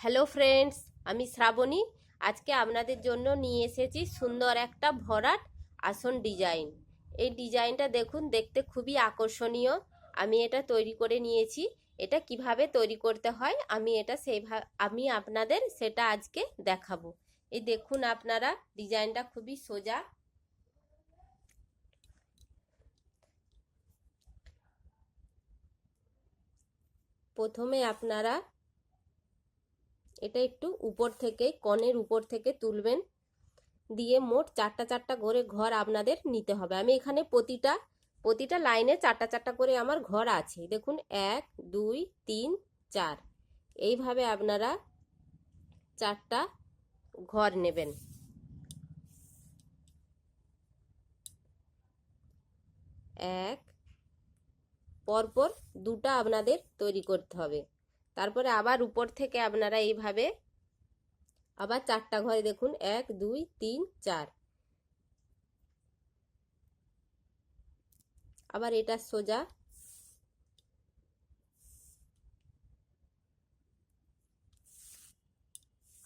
Hello friends, আমি শ্রাবণী। আজকে আপনাদের জন্য নিয়ে এসেছি সুন্দর একটা ভরাট আসন ডিজাইন। এই ডিজাইনটা দেখুন, দেখতে খুবই আকর্ষণীয়। আমি এটা তৈরি করে নিয়েছি। এটা কীভাবে তৈরি করতে হয়, আমি এটা সেইভাবে আমি আপনাদের সেটা আজকে দেখাবো। এই দেখুন আপনারা, ডিজাইনটা খুবই সোজা। প্রথমে আপনারা এটা একটু উপর থেকে, কনের উপর থেকে তুলবেন। দিয়ে মোট চারটা চারটা করে ঘর আপনাদের নিতে হবে। আমি এখানে প্রতিটা প্রতিটা লাইনে চারটা চারটা করে আমার ঘর আছে। দেখুন, এক, দুই, তিন, চার। এইভাবে আপনারা চারটা ঘর নেবেন। এক, পরপর দুটা আপনাদের তৈরি করতে হবে। তারপরে আবার উপর থেকে আপনারা এইভাবে আবার চারটা ঘরে দেখুন, এক, দুই, তিন, চার। আবার এটা সোজা।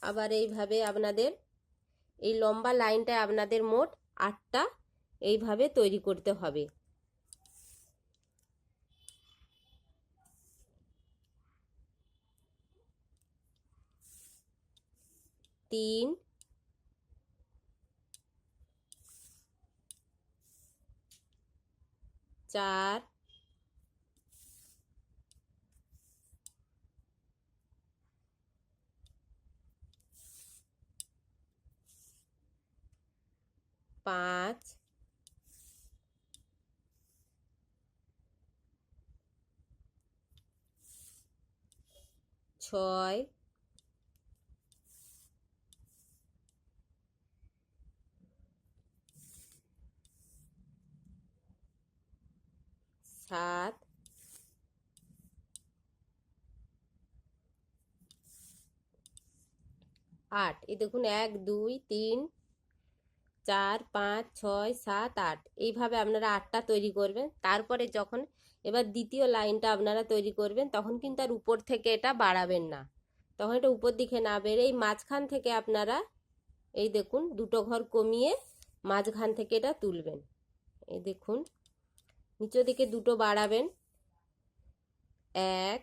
আবার এইভাবে আপনাদের, এই লম্বা লাইনটায় আপনাদের মোট আটটা এইভাবে তৈরি করতে হবে। তিন। চার। পাঁচ। ছয় সাত আট। এই দেখুন, এক, দুই, তিন, চার, পাঁচ, ছয়, সাত, আট। এইভাবে আপনারা আটটা তৈরি করবেন। তারপরে যখন এবার দ্বিতীয় লাইনটা আপনারা তৈরি করবেন, তখন কিন্তু আর উপর থেকে এটা বাড়াবেন না। তখন এটা উপর দিকে না বেড়ে এই মাঝখান থেকে আপনারা এই দেখুন, দুটো ঘর কমিয়ে মাঝখান থেকে এটা তুলবেন। এই দেখুন, নিচের দিকে দুটো বাড়াবেন। এক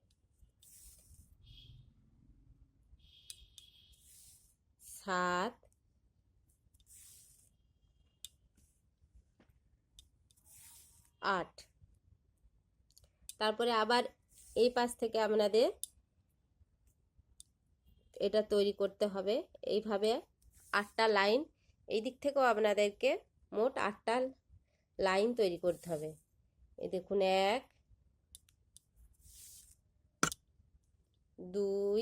সাত, আট। তারপরে আবার এই পাশ থেকে আপনাদের এটা তৈরি করতে হবে। এইভাবে আটটা লাইন, এই দিক থেকেও আপনাদেরকে মোট আটটা লাইন তৈরি করতে হবে। এই দেখুন, এক, দুই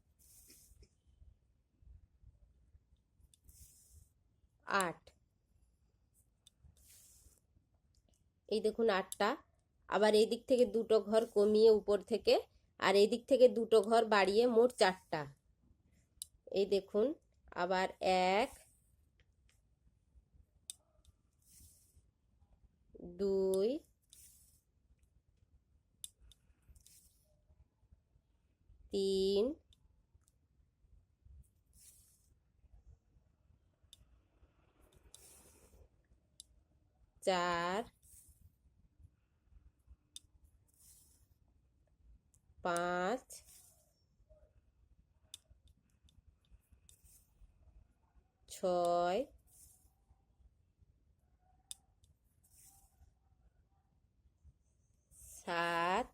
আট। এই দেখুন আটটা। আবার এই দিক থেকে দুটো ঘর কমিয়ে উপর থেকে আর এই দিক থেকে দুটো ঘর বাড়িয়ে মোট চারটা। এই দেখুন, আবার এক, দুই, তিন চার পাঁচ ছয় সাত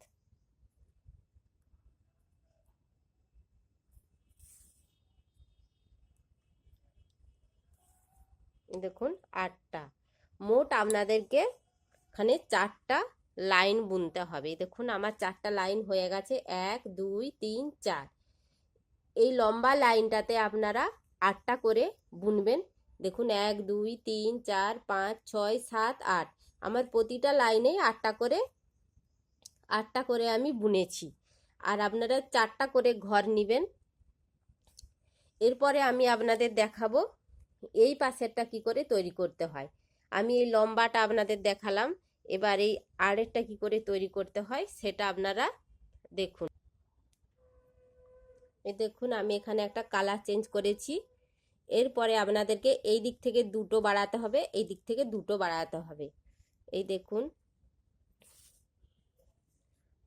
দেখুন আটটা। মোট আপনাদেরকে এখানে চারটা লাইন বুনতে হবে। দেখুন, আমার চারটা লাইন হয়ে গেছে। এক, দুই, তিন, চার। এই লম্বা লাইনটাতে আপনারা আটটা করে বুনবেন। দেখুন, এক, দুই, তিন, চার, পাঁচ, ছয়, সাত, আট। আমার প্রতিটা লাইনেই আটটা করে আটটা করে আমি বুনেছি। আর আপনারা চারটা করে ঘর নেবেন। এরপরে আমি আপনাদের দেখাবো এই পাশেরটা কি করে তৈরি করতে হয়। আমি এই লম্বাটা আপনাদের দেখালাম। এবার এই আড়েরটা কি করে তৈরি করতে হয় সেটা আপনারা দেখুন। এই দেখুন, আমি এখানে একটা কালার চেঞ্জ করেছি। এরপরে আপনাদেরকে এই দিক থেকে দুটো বাড়াতে হবে, এই দিক থেকে দুটো বাড়াতে হবে। এই দেখুন,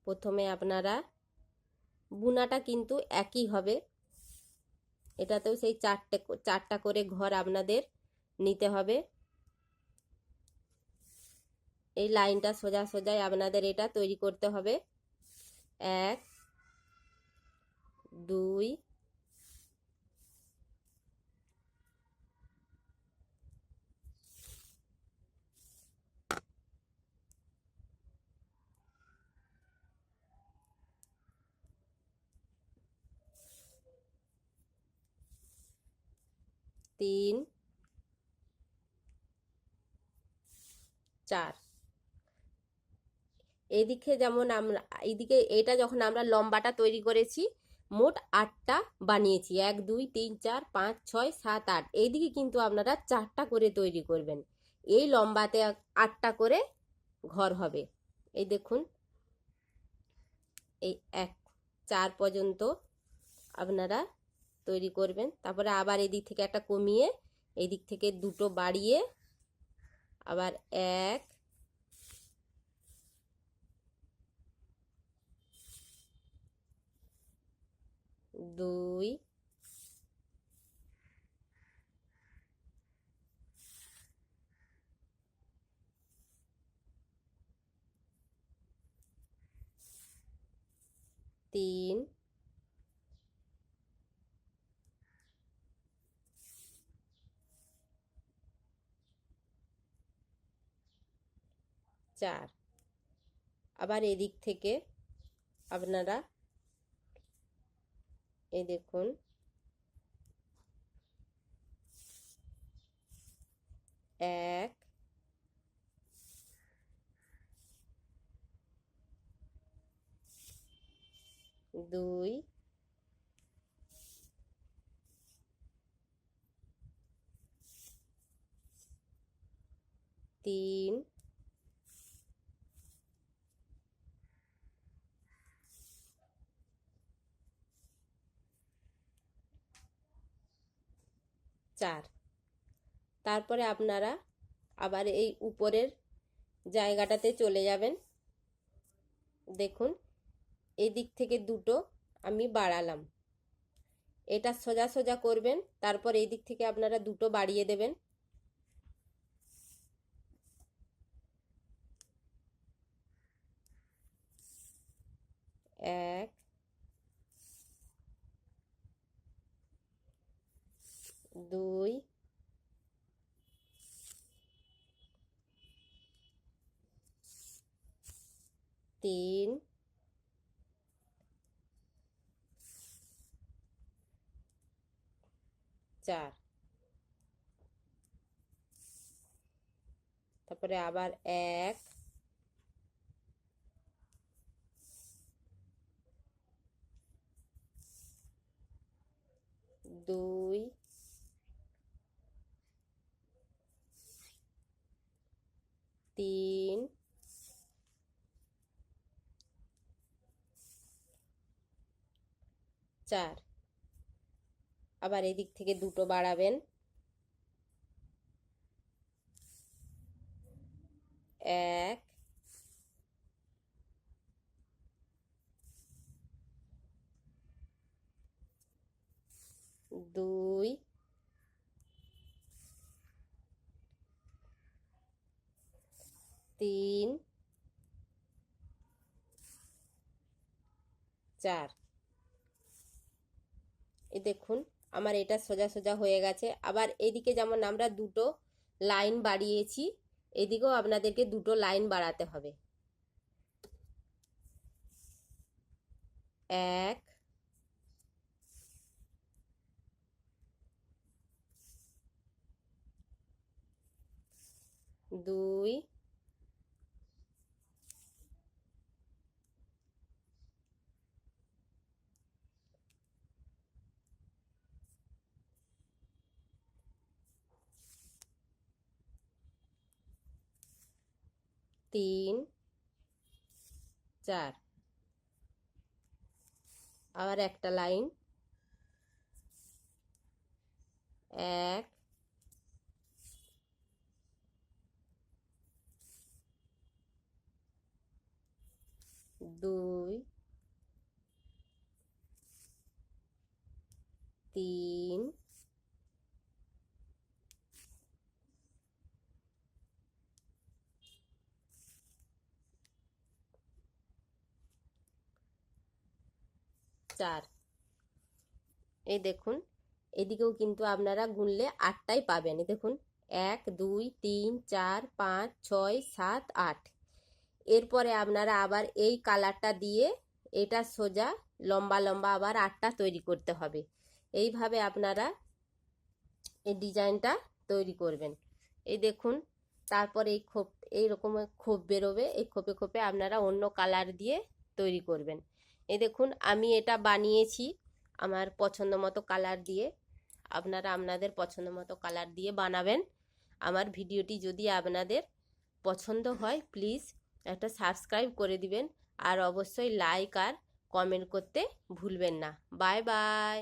প্রথমে আপনারা বুনাটা কিন্তু একই হবে। এটাতেও সেই চারটে চারটা করে ঘর আপনাদের নিতে হবে। এই লাইনটা সোজা সোজাই আপনাদের এটা তৈরি করতে হবে। এক দুই তিন চার। এইদিকে যেমন আমরা এইদিকে এটা যখন আমরা লম্বাটা তৈরি করেছি, মোট আটটা বানিয়েছি। এক, দুই, তিন, চার, পাঁচ, ছয়, সাত, আট। এইদিকে কিন্তু আপনারা চারটা করে তৈরি করবেন। এই লম্বাতে আটটা করে ঘর হবে। এই দেখুন। এই এক, চার পর্যন্ত আপনারা তৈরি করবেন। তারপরে আবার এদিক থেকে একটা কমিয়ে, এদিক থেকে দুটো বাড়িয়ে, আবার এক দুই তিন চার। আবার এদিক থেকে আপনারা এই দেখুন। এক দুই তিন চার। তারপরে আপনারা আবার এই উপরের জায়গাটাতে চলে যাবেন। দেখুন এই দিক থেকে দুটো আমি বাড়ালাম। এটা সোজা সোজা করবেন, তারপর এই দিক থেকে আপনারা দুটো বাড়িয়ে দেবেন। এক দুই তিন চার। তারপরে আবার এক দুই তিন চার। আবার এদিক থেকে দুটো বাড়াবেন। এক। দুই। তিন। চার। এই দেখুন, আমার এটা সোজা সোজা হয়ে গেছে। আবার এদিকে যেমন আমরা দুটো লাইন বাড়িয়েছি, এদিকেও আপনাদেরকে দুটো লাইন বাড়াতে হবে। এক, দুই তিন চার। আবার একটা লাইন। এক দুই তিন চার। এই দেখুন, এদিকেও কিন্তু আপনারা গুনলে আটটাই পাবেন। দেখুন, এক, দুই, তিন, চার, পাঁচ, ছয়, সাত, আট। এরপরে আপনারা আবার এই কালারটা দিয়ে এটা সোজা লম্বা লম্বা আবার আটটা তৈরি করতে হবে। এইভাবে আপনারা এই ডিজাইনটা তৈরি করবেন। এই দেখুন, তারপর এই খোপ, এইরকম খোপ বেরোবে। এই খোপে খোপে আপনারা অন্য কালার দিয়ে তৈরি করবেন। এই দেখুন, আমি এটা বানিয়েছি আমার পছন্দ মতো কালার দিয়ে। আপনারা আপনাদের পছন্দ মতো কালার দিয়ে বানাবেন। আমার ভিডিওটি যদি আপনাদের পছন্দ হয় প্লিজ একটা সাবস্ক্রাইব করে দিবেন। আর অবশ্যই লাইক আর কমেন্ট করতে ভুলবেন না। Bye bye